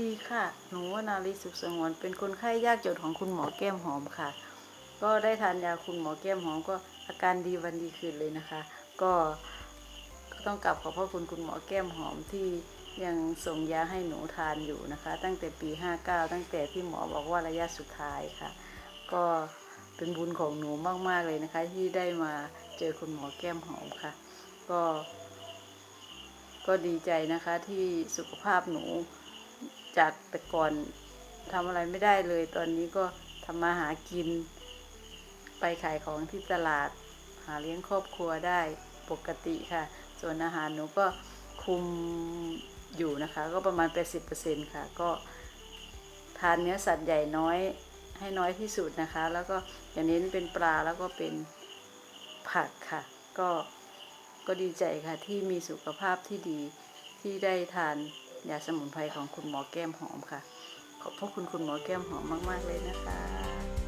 ดีค่ะ หนูวนาลีสุขสงวนเป็นคนไข้ยากจนของคุณหมอแก้มหอมค่ะ ก็ได้ทานยาคุณหมอแก้มหอมก็อาการดีวันดีคืนเลยนะคะก็ก็ต้องกลับขอบพระคุณคุณหมอแก้มหอมที่ยังส่งยาให้หนูทานอยู่นะคะ ตั้งแต่ปี 59 ตั้งแต่ที่หมอบอกว่าระยะสุดท้ายค่ะ ก็เป็นบุญของหนูมาก ๆ เลยนะคะ ที่ได้มาเจอคุณหมอแก้มหอมค่ะ ก็ ก็ดีใจนะคะที่สุขภาพหนู จากแต่ก่อนทำอะไรไม่ได้เลย ตอนนี้ก็ทำมาหากิน ไปขายของที่ตลาด หาเลี้ยงครอบครัวได้ปกติค่ะ ส่วนอาหารหนูก็คุมอยู่นะคะ ก็ประมาณ 80%ค่ะ ก็ทานเนื้อสัตว์ใหญ่น้อยให้น้อยที่สุดนะคะ แล้วก็อย่างนี้เป็นปลาแล้วก็เป็นผักค่ะ ก็ก็ดีใจค่ะที่มีสุขภาพที่ดีที่ได้ทาน ยาสมุนไพรของคุณหมอแก้มหอมค่ะ ขอบพระคุณคุณหมอแก้มหอมมาก ๆ เลยนะคะ